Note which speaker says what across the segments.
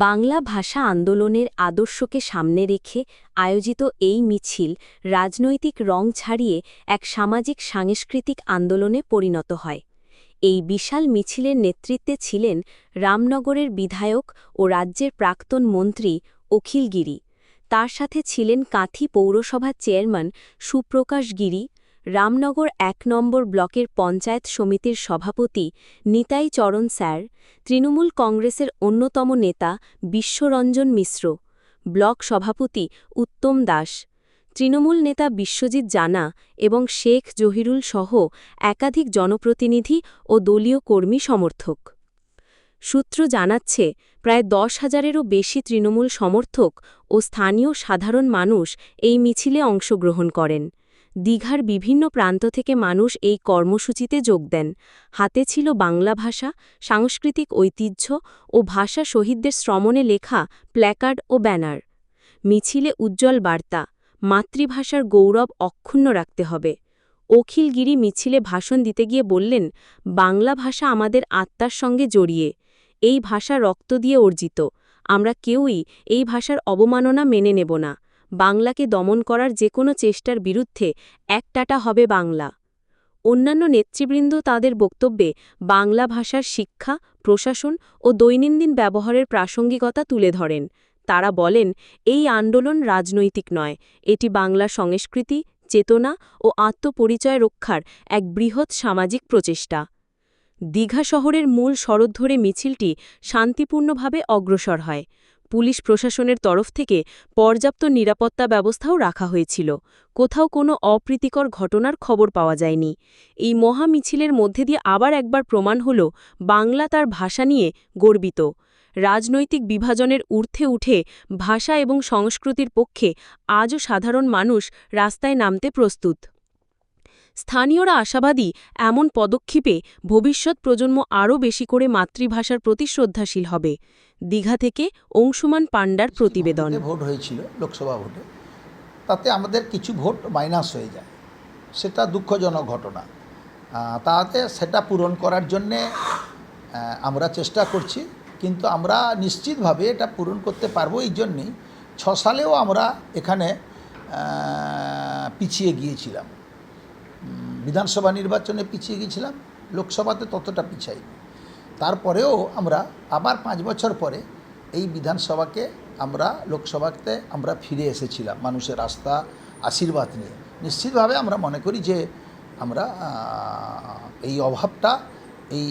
Speaker 1: বাংলা ভাষা আন্দোলনের আদর্শকে সামনে রেখে আয়োজিত এই মিছিল রাজনৈতিক রং ছাড়িয়ে এক সামাজিক সাংস্কৃতিক আন্দোলনে পরিণত হয়। এই বিশাল মিছিলের নেতৃত্বে ছিলেন রামনগরের বিধায়ক ও রাজ্যের প্রাক্তন মন্ত্রী অখিল গিরি। তার সাথে ছিলেন কাঁথি পৌরসভার চেয়ারম্যান সুপ্রকাশ গিরি রামনগর এক নম্বর ব্লকের পঞ্চায়েত সমিতির সভাপতি নিতাই চরণ স্যার, তৃণমূল কংগ্রেসের অন্যতম নেতা বিশ্বরঞ্জন মিশ্র, ব্লক সভাপতি উত্তম দাস, তৃণমূল নেতা বিশ্বজিৎ জানা এবং শেখ জহিরুল সহ একাধিক জনপ্রতিনিধি ও দলীয় কর্মী সমর্থক। সূত্র জানাচ্ছে, প্রায় দশ হাজারেরও বেশি তৃণমূল সমর্থক ও স্থানীয় সাধারণ মানুষ এই মিছিলে অংশগ্রহণ করেন। দীঘার বিভিন্ন প্রান্ত থেকে মানুষ এই কর্মসূচিতে যোগ দেন। হাতে ছিল বাংলা ভাষা, সাংস্কৃতিক ঐতিহ্য ও ভাষা শহীদদের শ্রমণে লেখা প্ল্যাকার্ড ও ব্যানার। মিছিলে উজ্জ্বল বার্তা, মাতৃভাষার গৌরব অক্ষুণ্ণ রাখতে হবে। অখিলগিরি মিছিলে ভাষণ দিতে গিয়ে বললেন, বাংলা ভাষা আমাদের আত্মার সঙ্গে জড়িয়ে, এই ভাষা রক্ত দিয়ে অর্জিত। আমরা কেউই এই ভাষার অবমাননা মেনে নেব না। বাংলাকে দমন করার যে কোনো চেষ্টার বিরুদ্ধে একটাটা হবে বাংলা। অন্যান্য নেতৃবৃন্দ তাদের বক্তব্যে বাংলা ভাষার শিক্ষা, প্রশাসন ও দৈনন্দিন ব্যবহারের প্রাসঙ্গিকতা তুলে ধরেন। তারা বলেন, এই আন্দোলন রাজনৈতিক নয়। এটি বাংলা সংস্কৃতি, চেতনা ও আত্মপরিচয় রক্ষার এক বৃহৎ সামাজিক প্রচেষ্টা। দীঘা শহরের মূল সড়ক ধরে মিছিলটি শান্তিপূর্ণভাবে অগ্রসর হয়। পুলিশ প্রশাসনের তরফ থেকে পর্যাপ্ত নিরাপত্তা ব্যবস্থাও রাখা হয়েছিল। কোথাও কোনো অপ্রীতিকর ঘটনার খবর পাওয়া যায়নি। এই মহা মিছিলের মধ্যে দিয়ে আবার একবার প্রমাণ হল বাংলা তার ভাষা নিয়ে গর্বিত। রাজনৈতিক বিভাজনের ঊর্ধ্বে উঠে ভাষা এবং সংস্কৃতির পক্ষে আজও সাধারণ মানুষ রাস্তায় নামতে প্রস্তুত। স্থানীয়রা আশাবাদী এমন পদক্ষেপে ভবিষ্যৎ প্রজন্ম আরও বেশি করে মাতৃভাষার প্রতি শ্রদ্ধাশীল হবে। দীঘা থেকে অংশুমান পাণ্ডার প্রতিবেদন।
Speaker 2: ভোট হয়েছিল লোকসভা ভোটে। তাতে আমাদের কিছু ভোট মাইনাস হয়ে যায়। সেটা দুঃখজনক ঘটনা। তাতে সেটা পূরণ করার জন্যে আমরা চেষ্টা করছি। কিন্তু আমরা নিশ্চিতভাবে এটা পূরণ করতে পারব এই জন্যেই। ছ সালেও আমরা এখানে পিছিয়ে গিয়েছিলাম। বিধানসভা নির্বাচনে পিছিয়ে গিয়েছিলাম, লোকসভাতে ততটা পিছাইনি তারপরেও আমরা আবার পাঁচ বছর পরে এই বিধানসভাকে আমরা, লোকসভাতে আমরা ফিরে এসেছিলাম মানুষের রাস্তা আশীর্বাদ নিয়ে। নিশ্চিতভাবে আমরা মনে করি যে আমরা এই অভাবটা, এই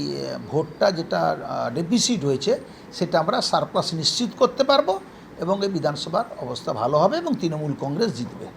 Speaker 2: ভোটটা যেটা ডেফিসিট হয়েছে, সেটা আমরা সারপ্লাস নিশ্চিত করতে পারব এবং এই বিধানসভার অবস্থা ভালো হবে এবং তৃণমূল কংগ্রেস জিতবে।